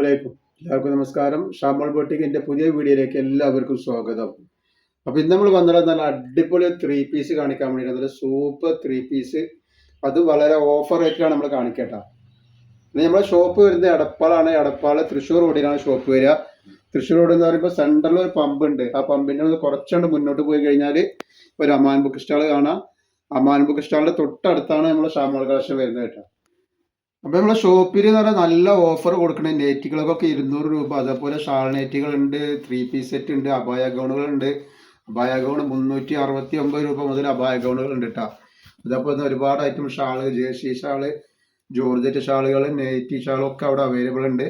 അസ്സലാമലൈക്കും. എല്ലാവർക്കും നമസ്കാരം. ഷാമോൾ ബോട്ടിക്കിന്റെ പുതിയ വീഡിയോയിലേക്ക് എല്ലാവർക്കും സ്വാഗതം. അപ്പോൾ ഇന്ന് നമ്മൾ വന്നത് നല്ല അടിപൊളി ത്രീ പീസ് കാണിക്കാൻ വേണ്ടിയിട്ട് നല്ല സൂപ്പർ ത്രീ പീസ് അത് വളരെ ഓഫർ റേറ്റിലാണ് നമ്മൾ കാണിക്കട്ടോ. പിന്നെ നമ്മുടെ ഷോപ്പ് വരുന്നത് എടപ്പാളാണ്. എടപ്പാൾ തൃശ്ശൂർ റോഡിലാണ് ഷോപ്പ് വരിക. തൃശ്ശൂർ റോഡ് എന്ന് പറയുമ്പോൾ സെൻട്രലിൽ ഒരു പമ്പ് ഉണ്ട്. ആ പമ്പിന്റെ ഒന്ന് കുറച്ചുകൊണ്ട് മുന്നോട്ട് പോയി കഴിഞ്ഞാൽ ഒരു അമാൻ ബുക്ക് സ്റ്റാൾ കാണാം. അമാൻ ബുക്ക് സ്റ്റാളിന്റെ തൊട്ടടുത്താണ് നമ്മൾ ഷാമോൾ കളക്ഷൻ വരുന്നത് കേട്ടോ. അപ്പൊ നമ്മളെ ഷോപ്പിൽ എന്ന് പറഞ്ഞാൽ നല്ല ഓഫർ കൊടുക്കണ. നെറ്റുകൾക്കൊക്കെ ഇരുന്നൂറ് രൂപ. അതേപോലെ ഷാൾ നെറ്റുകൾ ഉണ്ട് ത്രീ പീസ് സെറ്റ് ഉണ്ട് അബായ ഗൗണുകൾ ഉണ്ട് അബായ ഗൗൺ മുന്നൂറ്റി അറുപത്തി ഒമ്പത് രൂപ മുതൽ അബായ ഗൗണുകൾ ഉണ്ട് കേട്ടോ അതേപോലെ ഒരുപാട് item shawl jersey shawl georgette ഷാളുകൾ നെറ്റി ഷാളൊക്കെ അവിടെ അവൈലബിൾ ഉണ്ട്.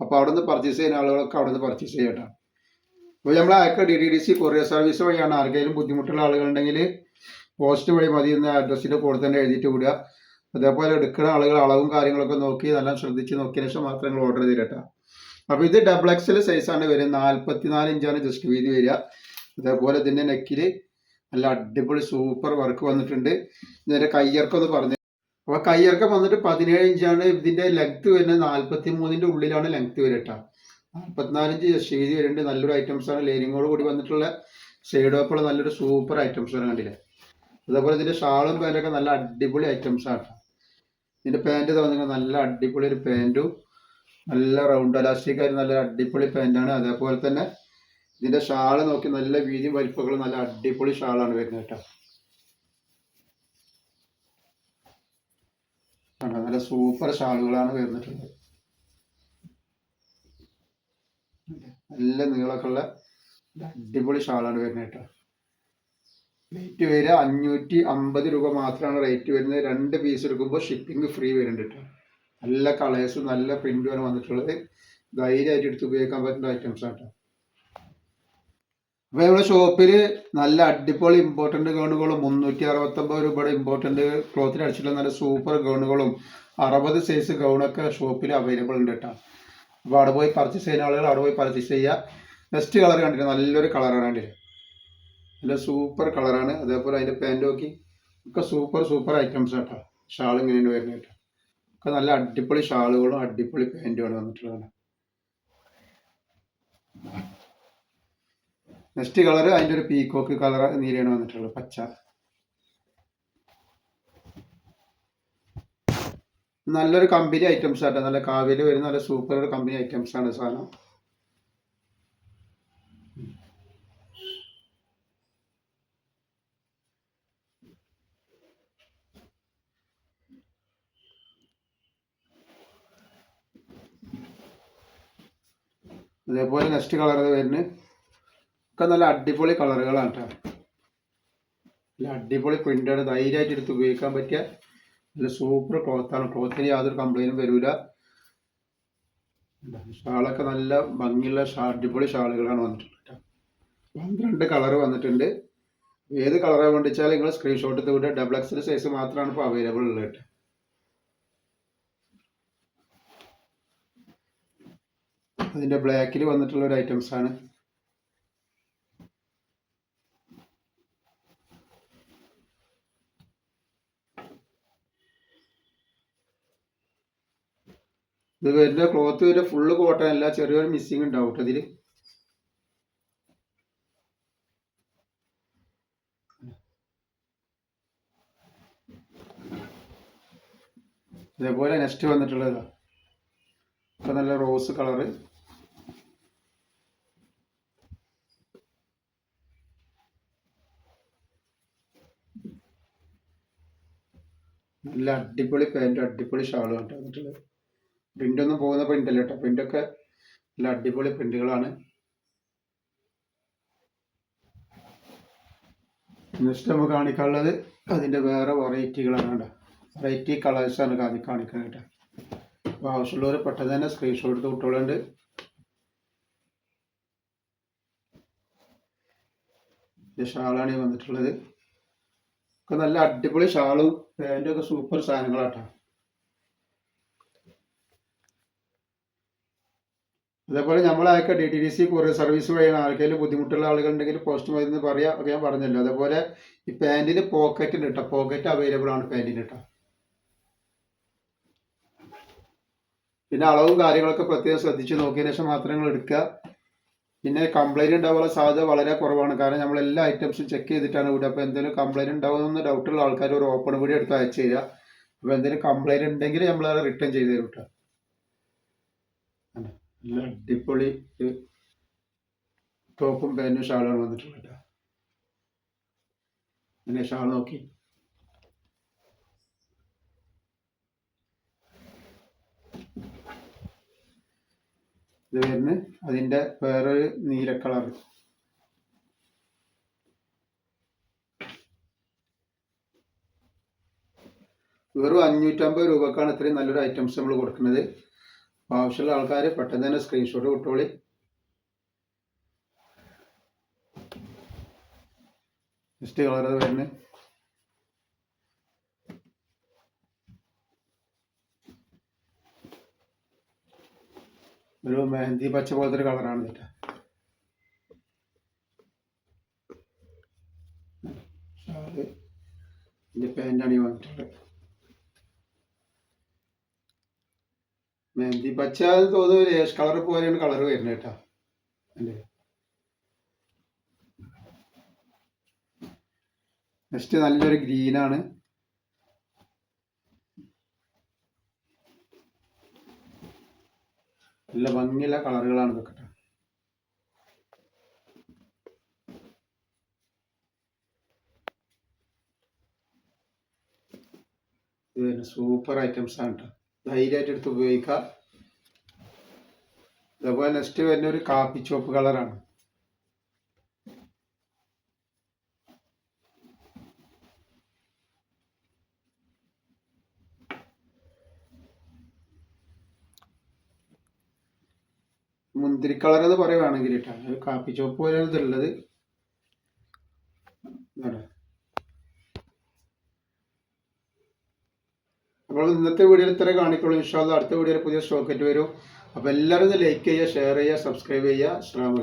അപ്പോൾ അവിടെ നിന്ന് പർച്ചേസ് ചെയ്യുന്ന ആളുകളൊക്കെ അവിടെ നിന്ന് പർച്ചേസ് ചെയ്യട്ടോ അപ്പോൾ നമ്മൾ അയക്കുക D D D C courier service വഴിയാണ് ആർക്കെങ്കിലും ബുദ്ധിമുട്ടുള്ള ആളുകളുണ്ടെങ്കിൽ പോസ്റ്റ് വഴി മതി എന്ന അഡ്രസ്സിന്റെ കൂടെ തന്നെ എഴുതിയിട്ട് വിടുക. അതേപോലെ എടുക്കുന്ന ആളുകൾ അളവും കാര്യങ്ങളൊക്കെ നോക്കി നല്ല ശ്രദ്ധിച്ച് നോക്കിയതിന് ശേഷം മാത്രം നിങ്ങൾ ഓർഡർ ചെയ്തിരട്ടോ. അപ്പോൾ ഇത് ഡബിൾ എക്സൽ സൈസാണ് വരിക നാൽപ്പത്തിനാല് ഇഞ്ചാണ് ജസ്റ്റ് വീതി വരിക അതേപോലെ ഇതിന്റെ നെക്കിൽ നല്ല അടിപൊളി സൂപ്പർ വർക്ക് വന്നിട്ടുണ്ട്. ഇതിന്റെ കയ്യർക്കൊന്ന് പറഞ്ഞു അപ്പോൾ കയ്യർക്കം വന്നിട്ട് പതിനേഴ് ഇഞ്ചാണ് ഇതിന്റെ ലെങ്ത് വരുന്നത്. നാൽപ്പത്തി മൂന്നിന്റെ ഉള്ളിലാണ് ലെങ്ത് വരട്ട. ജസ്റ്റ് വീതി വരുന്നുണ്ട് നല്ലൊരു ഐറ്റംസ് ആണ്. ലൈനിങ്ങോട് കൂടി വന്നിട്ടുള്ള സൈഡ് ഓപ്പുള്ള നല്ലൊരു സൂപ്പർ ഐറ്റംസ് ആണ് കണ്ടില്ലേ? അതേപോലെ ഇതിന്റെ ഷാളും പേരൊക്കെ നല്ല അടിപൊളി ഐറ്റംസ് ആണ്. ഇതിന്റെ പാന്റ് തോന്നുന്നത് നല്ല അടിപൊളി ഒരു പാന്റും നല്ല റൗണ്ട് അലാസ്റ്റിക് ആയിട്ട് നല്ല അടിപൊളി പാന്റാണ് അതേപോലെ തന്നെ ഇതിന്റെ ഷാൾ നോക്കി നല്ല വീതിയും വലിപ്പങ്ങളും നല്ല അടിപൊളി ഷാളാണ് വരുന്നത് കേട്ടോ. നല്ല സൂപ്പർ ഷാളുകളാണ് വരുന്നിട്ടുള്ളത്. നല്ല നീളമൊക്കെ ഉള്ള അടിപൊളി ഷാളാണ് വരുന്നത് കേട്ടോ. റേറ്റ് വരിക അഞ്ഞൂറ്റി അമ്പത് രൂപ മാത്രമാണ് റേറ്റ് വരുന്നത്. രണ്ട് പീസ് എടുക്കുമ്പോൾ ഷിപ്പിംഗ് ഫ്രീ വരുന്നുണ്ട് കേട്ടോ നല്ല കളേഴ്സും നല്ല പ്രിന്റുമാണ് വന്നിട്ടുള്ളത്. ധൈര്യമായിട്ട് എടുത്ത് ഉപയോഗിക്കാൻ പറ്റുന്ന ഐറ്റംസ് ആണ് കേട്ടോ അപ്പോൾ ഇവിടെ ഷോപ്പിൽ നല്ല അടിപൊളി ഇമ്പോർട്ടന്റ് ഗൗണുകളും മുന്നൂറ്റി അറുപത്തൊമ്പത് രൂപയുടെ ഇമ്പോർട്ടന്റ് ക്ലോത്തിൽ അടിച്ചിട്ടുള്ള നല്ല സൂപ്പർ ഗൗണുകളും അറുപത് സൈസ് ഗൗണൊക്കെ ഷോപ്പിൽ അവൈലബിൾ ഉണ്ട് കേട്ടോ അപ്പോൾ അവിടെ പോയി പർച്ചേസ് ചെയ്യുന്ന ആളുകൾ അവിടെ പോയി പർച്ചേസ് ചെയ്യുക. ബെസ്റ്റ് കളർ കണ്ടിട്ട് നല്ലൊരു കളറാണ് കണ്ടിട്ട് നല്ല സൂപ്പർ കളറാണ് അതേപോലെ അതിന്റെ പാന്റ് നോക്കി ഒക്കെ സൂപ്പർ സൂപ്പർ ഐറ്റംസ് കേട്ടോ ഷാൾ ഇങ്ങനെയാണ് വരുന്നത് കേട്ടോ. ഒക്കെ നല്ല അടിപൊളി ഷാളുകളും അടിപൊളി പാന്റുമാണ് വന്നിട്ടുള്ളതാണ്. നെക്സ്റ്റ് കളർ അതിന്റെ ഒരു പീക്കോക്ക് കളർ നീലയാണ് വന്നിട്ടുള്ളത് പച്ച. നല്ലൊരു കമ്പനി ഐറ്റംസ് ആട്ടോ. നല്ല കാവ്യയിൽ വരുന്ന നല്ല സൂപ്പർ ഒരു കമ്പനി ഐറ്റംസ് ആണ് സാധനം. അതേപോലെ നെക്സ്റ്റ് കളർ വരുന്നത് ഒക്കെ നല്ല അടിപൊളി കളറുകളാണ് നല്ല അടിപൊളി പ്രിന്റാണ് ധൈര്യമായിട്ട് എടുത്ത് ഉപയോഗിക്കാൻ പറ്റിയ നല്ല സൂപ്പർ ക്ലോത്താണ് ക്ലോത്തിന് യാതൊരു കംപ്ലൈന്റും വരില്ല ഷാളൊക്കെ നല്ല ഭംഗിയുള്ള അടിപൊളി ഷാളുകളാണ് വന്നിട്ടുള്ളത് പന്ത്രണ്ട് കളർ വന്നിട്ടുണ്ട്. ഏത് കളറാണ് വേണ്ടിച്ചാൽ നിങ്ങൾ സ്ക്രീൻഷോട്ട് വിടുക. ഡബിൾ എക്സൽ സൈസ് മാത്രമാണ് ഇപ്പോൾ അവൈലബിൾ ഉള്ളത് കേട്ടോ അതിന്റെ ബ്ലാക്കിൽ വന്നിട്ടുള്ള ഒരു ഐറ്റംസ് ആണ്. ഇത് വരുന്ന ക്ലോത്ത് വരെ ഫുള്ള് കോട്ടൺ അല്ല ചെറിയൊരു മിസ്സിങ് ഉണ്ടാവും കേട്ടോ ഇതിൽ അതേപോലെ നെക്സ്റ്റ് വന്നിട്ടുള്ളത്. ഇപ്പൊ നല്ല റോസ് കളറ് നല്ല അടിപൊളി പാന്റും അടിപൊളി ഷാളും കേട്ടോ വന്നിട്ടുള്ളത് പ്രിന്റ് ഒന്നും പോകുന്ന പ്രിന്റ് അല്ല കേട്ടോ? പ്രിന്റ് ഒക്കെ നല്ല അടിപൊളി പ്രിന്റുകളാണ് നെക്സ്റ്റ് നമുക്ക് കാണിക്കാനുള്ളത് അതിന്റെ വേറെ വെറൈറ്റികളാണ് കേട്ടോ. വെറൈറ്റി കളേഴ്സാണ് കാണിക്കാൻ കാണിക്കുന്നത് കേട്ടോ. അപ്പോൾ ആവശ്യമുള്ളവർ പെട്ടെന്ന് തന്നെ സ്ക്രീൻഷോട്ട് എടുത്ത് വിട്ടോളുണ്ട് ഷാളാണ് വന്നിട്ടുള്ളത്. ഒക്കെ നല്ല അടിപൊളി ഷാളും പാന്റും ഒക്കെ സൂപ്പർ സാധനങ്ങളാട്ടോ. അതേപോലെ നമ്മളയക്ക D T D C courier service വഴിയാണ് ആർക്കെങ്കിലും ബുദ്ധിമുട്ടുള്ള ആളുകളുണ്ടെങ്കിൽ പോസ്റ്റ് മതി എന്ന് പറയാം ഒക്കെ ഞാൻ പറഞ്ഞല്ലോ. അതേപോലെ ഈ പാന്റിന് പോക്കറ്റ് ഉണ്ട് കേട്ടോ പോക്കറ്റ് അവൈലബിൾ ആണ് പാന്റിന് കേട്ടോ പിന്നെ അളവും കാര്യങ്ങളൊക്കെ പ്രത്യേകം ശ്രദ്ധിച്ച് നോക്കിയതിനു ശേഷം മാത്രം നിങ്ങൾ എടുക്കുക. പിന്നെ കംപ്ലൈന്റ് ഉണ്ടാവാനുള്ള സാധ്യത വളരെ കുറവാണ്. കാരണം നമ്മൾ എല്ലാ ഐറ്റംസും ചെക്ക് ചെയ്തിട്ടാണ് വിടുക. അപ്പോൾ എന്തെങ്കിലും കംപ്ലൈന്റ് ഉണ്ടാവുമെന്ന് ഡൗട്ടുള്ള ആൾക്കാർ ഒരു ഓപ്പൺ വീഡിയോ എടുത്ത് അയച്ചു തരിക. അപ്പോൾ എന്തെങ്കിലും കംപ്ലൈന്റ് ഉണ്ടെങ്കിൽ നമ്മൾ അത് റിട്ടേൺ ചെയ്ത് തരും കേട്ടോ അടിപൊളി ടോപ്പും പാന്റും ഷാളാണ് വന്നിട്ടുള്ളത് കേട്ടോ പിന്നെ ഷാൾ നോക്കി. വരുന്നത്. അതിന്റെ വേറൊരു നീല കളർ. വെറും അഞ്ഞൂറ്റമ്പത് രൂപക്കാണ് ഇത്രയും നല്ലൊരു ഐറ്റംസ് നമ്മൾ കൊടുക്കുന്നത്. ആവശ്യമുള്ള ആൾക്കാർ പെട്ടെന്ന് തന്നെ സ്ക്രീൻഷോട്ട് വിട്ടോളി. നെക്സ്റ്റ് കളർ വരുന്നത്? ഒരു മെഹന്തി പച്ച പോലത്തെ ഒരു കളറാണ് കേട്ടോ ഷാൾ ഇതിന്റെ ഈ വന്നിട്ടുള്ളത്. മെഹന്തി പച്ച തോന്നുന്നു ഒരു ഏഷ് കളർ പോലെയാണ് കളർ വരുന്നത് കേട്ടോ. അല്ലേ? നെക്സ്റ്റ് നല്ലൊരു ഗ്രീനാണ്. നല്ല ഭംഗിയുള്ള കളറുകളാണ് ഇതൊക്കെ ഇത് സൂപ്പർ ഐറ്റംസ് ആണ് കേട്ടോ ധൈര്യമായിട്ട് എടുത്ത് ഉപയോഗിക്കാം അതേപോലെ നെക്സ്റ്റ് വരുന്ന ഒരു കാപ്പി ചോപ്പ് കളറാണ് മുന്തിരി കളർ എന്ന് പറയുവാണെങ്കിൽ കേട്ടോ ഒരു കാപ്പി ചോപ്പ് പോലെ ഇതുള്ളത്. അപ്പോൾ ഇന്നത്തെ വീഡിയോയിൽ ഇത്ര കാണിക്കുള്ളൂ. ഇൻഷാല്ല അടുത്ത വീഡിയോയിൽ പുതിയ സ്റ്റോക്കറ്റ് വരും. അപ്പോൾ എല്ലാവരും ലൈക്ക് ചെയ്യുക ഷെയർ ചെയ്യുക സബ്സ്ക്രൈബ് ചെയ്യുക. അസ്സാം